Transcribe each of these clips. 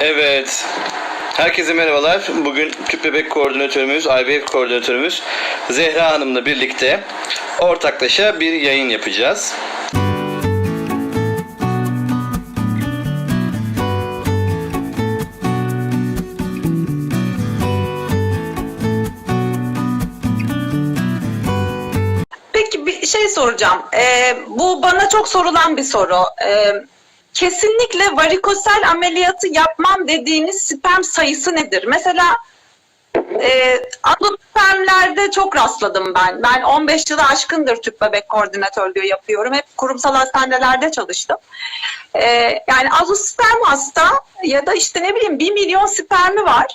Evet. Herkese merhabalar. Bugün tüp bebek koordinatörümüz, IVF koordinatörümüz Zehra Hanım'la birlikte ortaklaşa bir yayın yapacağız. Peki bir şey soracağım. Ee, bu bana çok sorulan bir soru. Ee, kesinlikle varikosel ameliyatı yapmam dediğiniz sperm sayısı nedir? Mesela e, spermlerde çok rastladım ben. Ben 15 yılı aşkındır tüp bebek koordinatörlüğü yapıyorum. Hep kurumsal hastanelerde çalıştım. Ee, yani azosperm hasta ya da işte ne bileyim 1 milyon spermi var.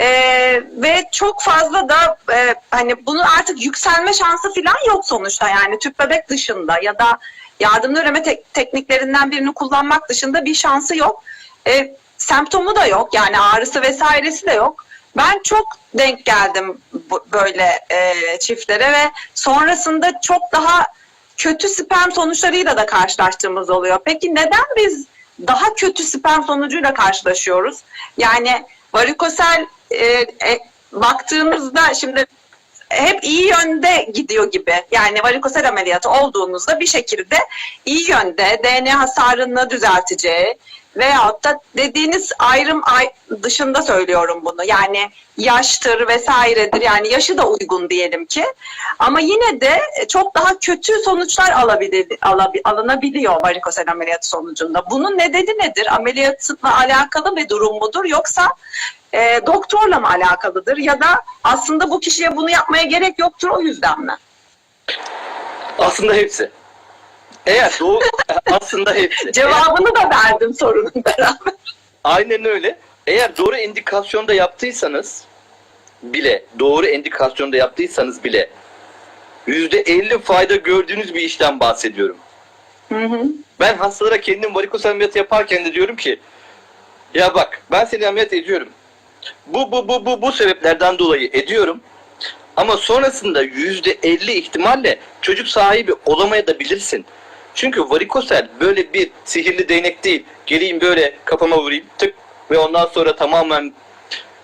Ee, ve çok fazla da e, hani bunun artık yükselme şansı falan yok sonuçta yani tüp bebek dışında ya da yardımlı üreme tek- tekniklerinden birini kullanmak dışında bir şansı yok. E, semptomu da yok yani ağrısı vesairesi de yok. Ben çok denk geldim bu, böyle e, çiftlere ve sonrasında çok daha kötü sperm sonuçlarıyla da karşılaştığımız oluyor. Peki neden biz daha kötü sperm sonucuyla karşılaşıyoruz? Yani varikosel e, e, baktığımızda şimdi hep iyi yönde gidiyor gibi. Yani varikosel ameliyatı olduğunuzda bir şekilde iyi yönde DNA hasarını düzelteceği veyahut da dediğiniz ayrım ay dışında söylüyorum bunu. Yani yaştır vesairedir. Yani yaşı da uygun diyelim ki. Ama yine de çok daha kötü sonuçlar alabilir, alabi- alınabiliyor varikosel ameliyatı sonucunda. Bunun nedeni nedir? Ameliyatla alakalı bir durum mudur? Yoksa e, doktorla mı alakalıdır? Ya da aslında bu kişiye bunu yapmaya gerek yoktur o yüzden mi? Aslında hepsi. Eğer doğu aslında hepsi. Cevabını da verdim sorunun beraber. Aynen öyle. Eğer doğru indikasyonda yaptıysanız bile, doğru indikasyonda yaptıysanız bile %50 fayda gördüğünüz bir işten bahsediyorum. Hı hı. Ben hastalara kendim varikoz ameliyatı yaparken de diyorum ki ya bak ben seni ameliyat ediyorum. Bu bu bu bu bu sebeplerden dolayı ediyorum. Ama sonrasında %50 ihtimalle çocuk sahibi olamayabilirsin. Çünkü varikosel böyle bir sihirli değnek değil. Geleyim böyle kafama vurayım tık ve ondan sonra tamamen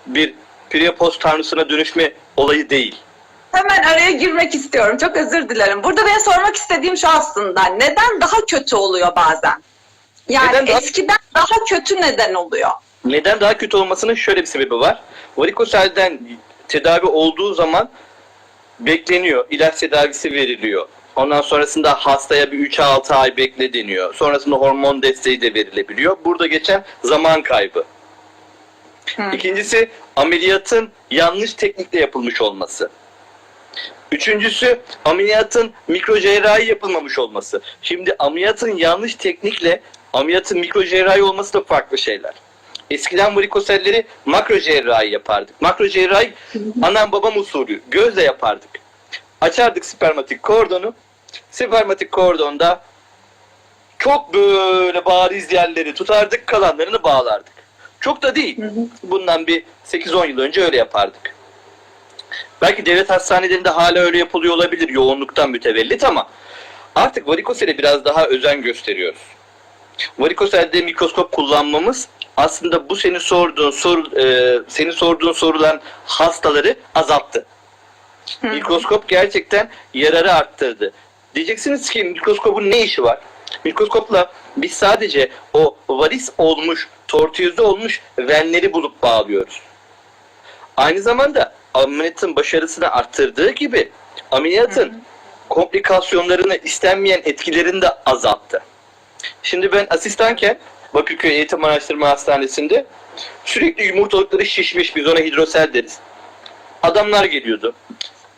bir priyopost tanrısına dönüşme olayı değil. Hemen araya girmek istiyorum. Çok özür dilerim. Burada ben sormak istediğim şu aslında. Neden daha kötü oluyor bazen? Yani Neden daha- eskiden daha kötü neden oluyor? Neden daha kötü olmasının şöyle bir sebebi var. Varikoselden tedavi olduğu zaman bekleniyor. ilaç tedavisi veriliyor. Ondan sonrasında hastaya bir 3'e 6 ay bekle deniyor. Sonrasında hormon desteği de verilebiliyor. Burada geçen zaman kaybı. Hı. İkincisi ameliyatın yanlış teknikle yapılmış olması. Üçüncüsü ameliyatın mikrocerrahi yapılmamış olması. Şimdi ameliyatın yanlış teknikle ameliyatın mikrocerrahi olması da farklı şeyler. Eskiden varikoselleri makro cerrahi yapardık. Makro cerrahi anam babam usulü gözle yapardık. Açardık spermatik kordonu. Spermatik kordonda çok böyle bariz yerleri tutardık, kalanlarını bağlardık. Çok da değil. Bundan bir 8-10 yıl önce öyle yapardık. Belki devlet hastanelerinde hala öyle yapılıyor olabilir yoğunluktan mütevellit ama artık varikosele biraz daha özen gösteriyoruz. Varikoselde mikroskop kullanmamız aslında bu senin sorduğun soru, e, senin sorduğun sorulan hastaları azalttı. Mikroskop gerçekten yararı arttırdı. Diyeceksiniz ki mikroskopun ne işi var? Mikroskopla biz sadece o varis olmuş, tortiyözü olmuş venleri bulup bağlıyoruz. Aynı zamanda ameliyatın başarısını arttırdığı gibi ameliyatın komplikasyonlarını istenmeyen etkilerini de azalttı. Şimdi ben asistanken Bakırköy Eğitim Araştırma Hastanesi'nde sürekli yumurtalıkları şişmiş biz ona hidrosel deriz. Adamlar geliyordu.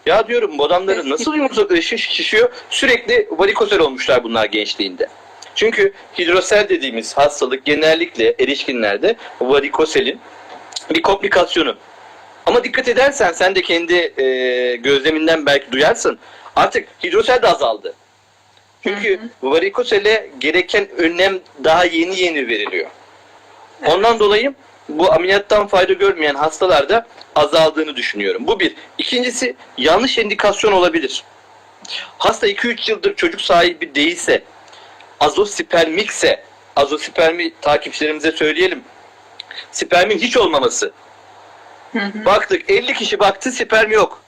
Ya diyorum bu adamların nasıl şiş şişiyor? Sürekli varikosel olmuşlar bunlar gençliğinde. Çünkü hidrosel dediğimiz hastalık genellikle erişkinlerde varikoselin bir komplikasyonu. Ama dikkat edersen sen de kendi e, gözleminden belki duyarsın. Artık hidrosel de azaldı. Çünkü varikosele gereken önlem daha yeni yeni veriliyor. Ondan dolayı bu ameliyattan fayda görmeyen hastalarda azaldığını düşünüyorum. Bu bir. İkincisi yanlış indikasyon olabilir. Hasta 2-3 yıldır çocuk sahibi değilse, azospermikse, azospermi takipçilerimize söyleyelim. Spermin hiç olmaması. Baktık 50 kişi baktı sperm yok.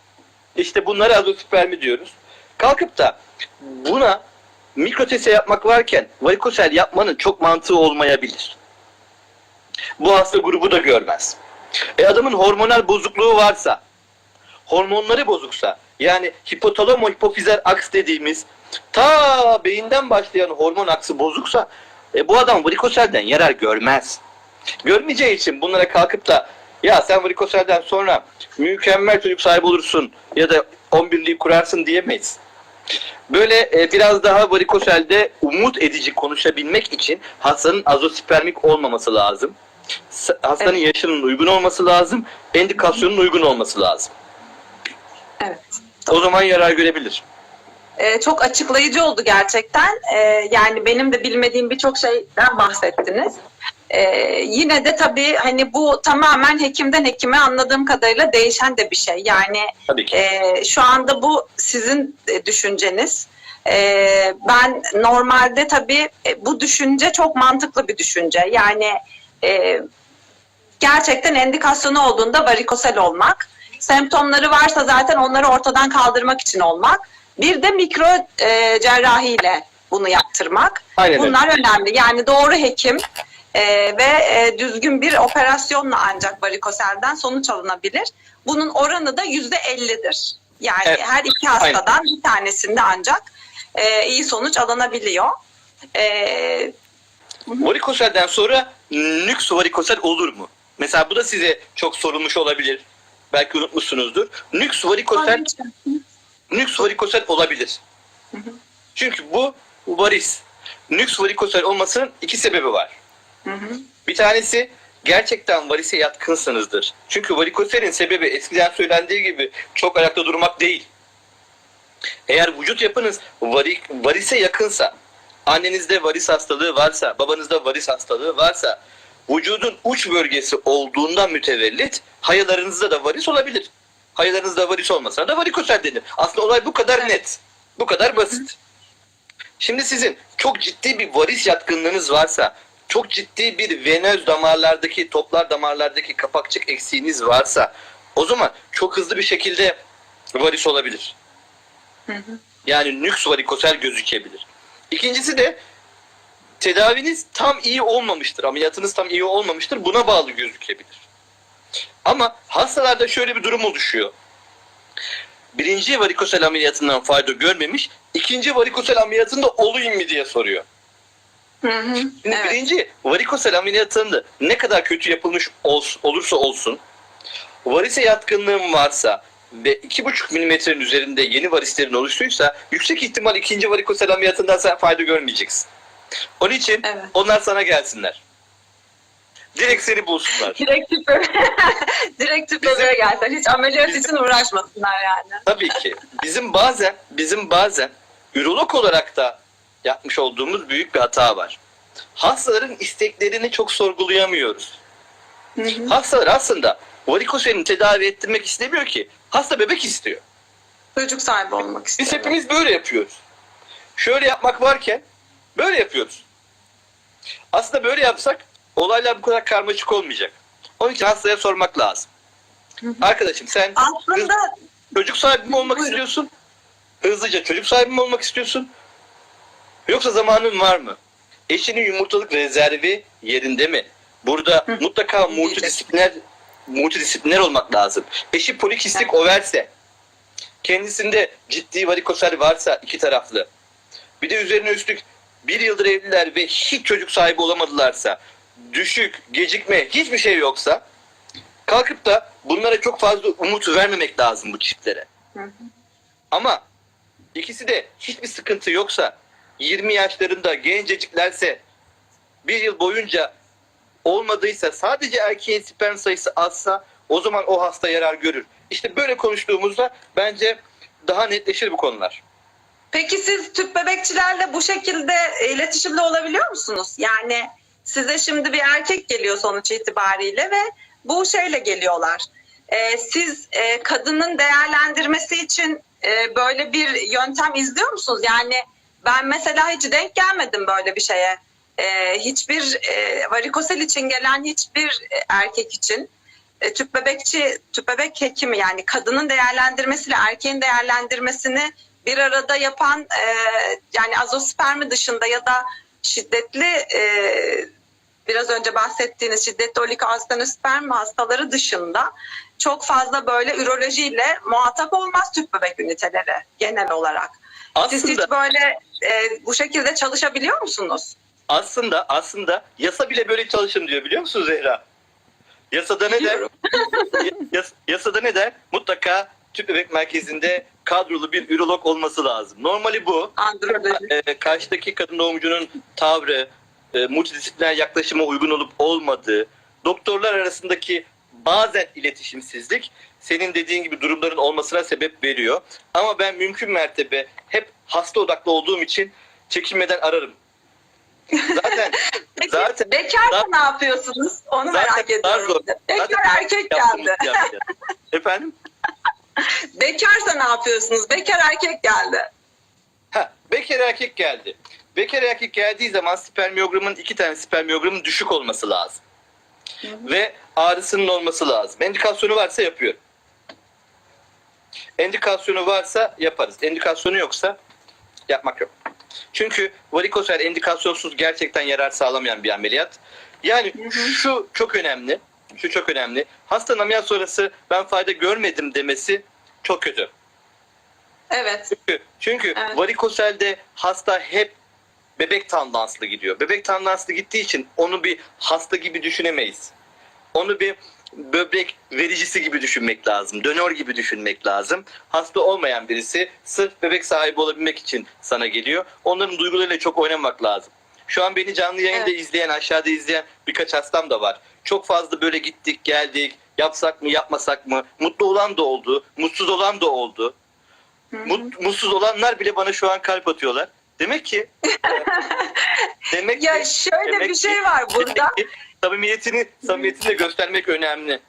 İşte bunlara azospermi diyoruz. Kalkıp da buna mikrotese yapmak varken varikosel yapmanın çok mantığı olmayabilir. Bu hasta grubu da görmez. E adamın hormonal bozukluğu varsa, hormonları bozuksa, yani hipotalamo hipofizer aks dediğimiz ta beyinden başlayan hormon aksı bozuksa e, bu adam varikoselden yarar görmez. Görmeyeceği için bunlara kalkıp da ya sen varikoselden sonra mükemmel çocuk sahibi olursun ya da 11'liği kurarsın diyemeyiz. Böyle e, biraz daha varikoselde umut edici konuşabilmek için hastanın azospermik olmaması lazım. Hastanın yaşının uygun olması lazım. Endikasyonun uygun olması lazım. Evet. O zaman yarar görebilir. Ee, çok açıklayıcı oldu gerçekten. Ee, yani benim de bilmediğim birçok şeyden bahsettiniz. Ee, yine de tabii hani bu tamamen hekimden hekime anladığım kadarıyla değişen de bir şey. Yani e, şu anda bu sizin e, düşünceniz. Ee, ben normalde tabii e, bu düşünce çok mantıklı bir düşünce. Yani e, gerçekten endikasyonu olduğunda varikosel olmak, semptomları varsa zaten onları ortadan kaldırmak için olmak, bir de mikro e, cerrahiyle bunu yaptırmak. Aynen. Bunlar önemli. Yani doğru hekim e, ve e, düzgün bir operasyonla ancak varikoselden sonuç alınabilir. Bunun oranı da yüzde ellidir. Yani Evet. her iki hastadan bir tanesinde ancak e, iyi sonuç alınabiliyor. E, Varikoselden sonra nüks varikosel olur mu? Mesela bu da size çok sorulmuş olabilir. Belki unutmuşsunuzdur. Nüks varikosel, nüks varikosel olabilir. Çünkü bu varis. Nüks varikosel olmasının iki sebebi var. Hı hı. Bir tanesi gerçekten varise yatkınsınızdır. Çünkü varikoselin sebebi eskiden söylendiği gibi çok ayakta durmak değil. Eğer vücut yapınız vari, varise yakınsa, annenizde varis hastalığı varsa, babanızda varis hastalığı varsa, vücudun uç bölgesi olduğundan mütevellit hayalarınızda da varis olabilir. Hayalarınızda varis olmasa da varikosel denir. Aslında olay bu kadar net. Bu kadar basit. Şimdi sizin çok ciddi bir varis yatkınlığınız varsa, çok ciddi bir venöz damarlardaki, toplar damarlardaki kapakçık eksiğiniz varsa, o zaman çok hızlı bir şekilde varis olabilir. Yani nüks varikosel gözükebilir. İkincisi de tedaviniz tam iyi olmamıştır. Ameliyatınız tam iyi olmamıştır. Buna bağlı gözükebilir. Ama hastalarda şöyle bir durum oluşuyor. Birinci varikosel ameliyatından fayda görmemiş, ikinci varikosel ameliyatında olayım mı diye soruyor. Hı hı. Şimdi Evet. birinci varikosel ameliyatında ne kadar kötü yapılmış ol- olursa olsun varise yatkınlığın varsa ve 2,5 milimetrenin üzerinde yeni varislerin oluştuysa yüksek ihtimal ikinci varikosel ameliyatından sen fayda görmeyeceksin. Onun için Evet. onlar sana gelsinler. Direkt seni bulsunlar. Direkt tüpe, direkt tüpelere gelsen. Hiç ameliyat bizim- için uğraşmasınlar yani. Tabii ki. Bizim bazen bizim bazen ürolog olarak da yapmış olduğumuz büyük bir hata var. Hastaların isteklerini çok sorgulayamıyoruz. Hı hı. Hastalar aslında varikoselini tedavi ettirmek istemiyor ki. Hasta bebek istiyor. Çocuk sahibi olmak Biz istiyorum. hepimiz böyle yapıyoruz. Şöyle yapmak varken böyle yapıyoruz. Aslında böyle yapsak olaylar bu kadar karmaşık olmayacak. Onun için hastaya sormak lazım. Arkadaşım sen Aslında çocuk sahibi mi olmak Buyurun. istiyorsun? Hızlıca çocuk sahibi mi olmak istiyorsun? Yoksa zamanın var mı? Eşinin yumurtalık rezervi yerinde mi? Burada Hı. mutlaka multidisipliner multidisipliner olmak lazım. Eşi polikistik overse, kendisinde ciddi varikosel varsa iki taraflı, bir de üzerine üstlük bir yıldır evliler ve hiç çocuk sahibi olamadılarsa, düşük, gecikme, hiçbir şey yoksa, kalkıp da bunlara çok fazla umut vermemek lazım bu çiftlere. Hı hı. Ama ikisi de hiçbir sıkıntı yoksa 20 yaşlarında genceciklerse bir yıl boyunca olmadıysa sadece erkeğin sperm sayısı azsa o zaman o hasta yarar görür. İşte böyle konuştuğumuzda bence daha netleşir bu konular. Peki siz tüp bebekçilerle bu şekilde iletişimde olabiliyor musunuz? Yani size şimdi bir erkek geliyor sonuç itibariyle ve bu şeyle geliyorlar. Ee, siz e, kadının değerlendirmesi için e, böyle bir yöntem izliyor musunuz? Yani ben mesela hiç denk gelmedim böyle bir şeye. E, hiçbir e, varikosel için gelen hiçbir e, erkek için e, tüp bebekçi, tüp bebek hekimi yani kadının değerlendirmesiyle erkeğin değerlendirmesini bir arada yapan e, yani azospermi dışında ya da şiddetli e, biraz önce bahsettiğiniz şiddetli oligoastenosperm hastaları dışında çok fazla böyle ürolojiyle muhatap olmaz tüp bebek üniteleri genel olarak. Siz Aslında hiç böyle e, bu şekilde çalışabiliyor musunuz? Aslında aslında yasa bile böyle çalışın diyor biliyor musun Zehra? Yasada ne der? Yas- yasada ne der? Mutlaka tüp bebek merkezinde kadrolu bir ürolog olması lazım. Normali bu. E, karşıdaki kadın doğumcunun tavrı, e, multidisipliner yaklaşıma uygun olup olmadığı, doktorlar arasındaki bazen iletişimsizlik senin dediğin gibi durumların olmasına sebep veriyor. Ama ben mümkün mertebe hep hasta odaklı olduğum için çekinmeden ararım. Zaten Peki zaten- bekarsa zaten- ne yapıyorsunuz? Onu zaten merak ediyorum. Bekar erkek geldi. ameliyat. Efendim? Bekarsa ne yapıyorsunuz? Bekar erkek geldi. Ha, bekar erkek geldi. Bekar erkek geldiği zaman spermiyogramın iki tane spermiyogramın düşük olması lazım. Ve ağrısının olması lazım. Endikasyonu varsa yapıyorum. Endikasyonu varsa yaparız. Endikasyonu yoksa yapmak yok. Çünkü varikosel endikasyonsuz gerçekten yarar sağlamayan bir ameliyat. Yani şu çok önemli. Şu çok önemli. Hastanın ameliyat sonrası ben fayda görmedim demesi çok kötü. Evet. Çünkü, çünkü Evet. varikoselde hasta hep bebek tandanslı gidiyor. Bebek tandanslı gittiği için onu bir hasta gibi düşünemeyiz. Onu bir böbrek vericisi gibi düşünmek lazım. Dönör gibi düşünmek lazım. Hasta olmayan birisi sırf bebek sahibi olabilmek için sana geliyor. Onların duygularıyla çok oynamak lazım. Şu an beni canlı yayında Evet. izleyen, aşağıda izleyen birkaç hastam da var. Çok fazla böyle gittik, geldik, yapsak mı, yapmasak mı? Mutlu olan da oldu, mutsuz olan da oldu. Mut, mutsuz olanlar bile bana şu an kalp atıyorlar. Demek ki demek Ya ki şöyle demek bir ki- şey var burada. ki samimiyetini samimiyetini de göstermek önemli.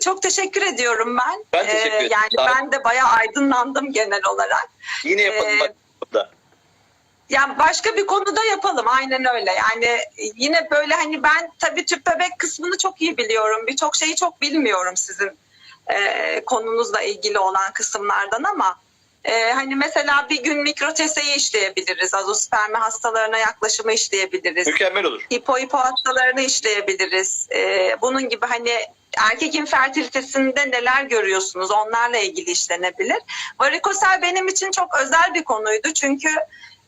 Çok teşekkür ediyorum ben. Ee, Ben teşekkür ederim. Yani Sağ ben de bayağı aydınlandım genel olarak. Yine yapalım Ee, bak burada. Yani başka bir konuda yapalım aynen öyle. Yani yine böyle hani ben tabii tüp bebek kısmını çok iyi biliyorum. Birçok şeyi çok bilmiyorum sizin e, konunuzla ilgili olan kısımlardan ama e, hani mesela bir gün mikroteseyi işleyebiliriz. Azospermi hastalarına yaklaşımı işleyebiliriz. Mükemmel olur. hipo hipo hastalarını işleyebiliriz. Ee, bunun gibi hani erkek infertilitesinde neler görüyorsunuz onlarla ilgili işlenebilir. Varikosel benim için çok özel bir konuydu çünkü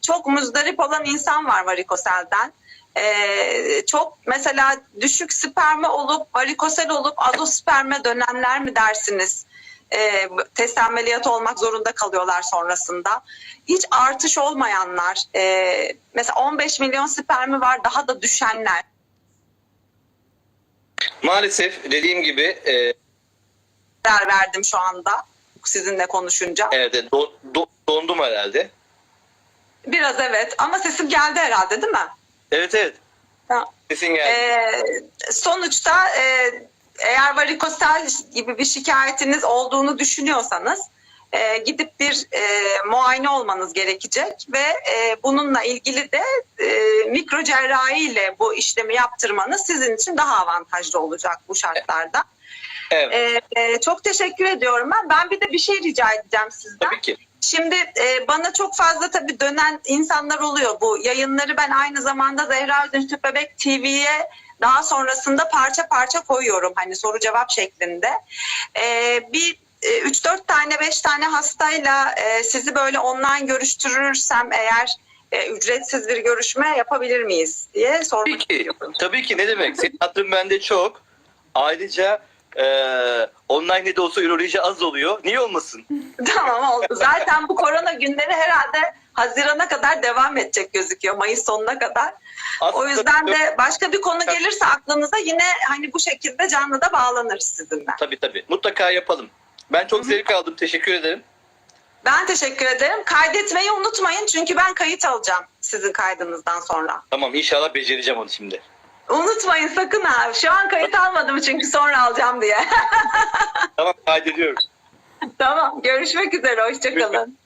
çok muzdarip olan insan var varikoselden. Ee, çok mesela düşük spermi olup varikosel olup azosperme dönenler mi dersiniz? E, test ameliyatı olmak zorunda kalıyorlar sonrasında. Hiç artış olmayanlar, e, mesela 15 milyon spermi var daha da düşenler. Maalesef dediğim gibi e, Karar verdim şu anda sizinle konuşunca. evet, do- do- dondum herhalde. Biraz evet ama sesim geldi herhalde değil mi? Evet evet. Ha. Sesin geldi. Ee, sonuçta e, eğer varikosel gibi bir şikayetiniz olduğunu düşünüyorsanız e, gidip bir e, muayene olmanız gerekecek ve e, bununla ilgili de e, mikro cerrahi ile bu işlemi yaptırmanız sizin için daha avantajlı olacak bu şartlarda. evet. E, e, çok teşekkür ediyorum ben. Ben bir de bir şey rica edeceğim sizden. Tabii ki. Şimdi e, bana çok fazla tabii dönen insanlar oluyor bu yayınları ben aynı zamanda Zehra Tüp Bebek TV'ye daha sonrasında parça parça koyuyorum hani soru cevap şeklinde. E, bir e, 3-4 tane 5 tane hastayla e, sizi böyle online görüştürürsem eğer e, ücretsiz bir görüşme yapabilir miyiz diye sormak Tabii ki. Tabii ki ne demek? Senin hatırın bende çok. Ayrıca e, online ne de olsa üroloji az oluyor. Niye olmasın? tamam oldu. Zaten bu korona günleri herhalde Haziran'a kadar devam edecek gözüküyor. Mayıs sonuna kadar. O Aslında- yüzden de başka bir konu gelirse aklınıza yine hani bu şekilde canlı da bağlanırız sizinle. Tabii tabii. Mutlaka yapalım. Ben çok zevk aldım. Teşekkür ederim. Ben teşekkür ederim. Kaydetmeyi unutmayın çünkü ben kayıt alacağım sizin kaydınızdan sonra. Tamam inşallah becereceğim onu şimdi. Unutmayın sakın ha. Şu an kayıt almadım çünkü sonra alacağım diye. Tamam kaydediyorum. tamam görüşmek üzere. Hoşçakalın.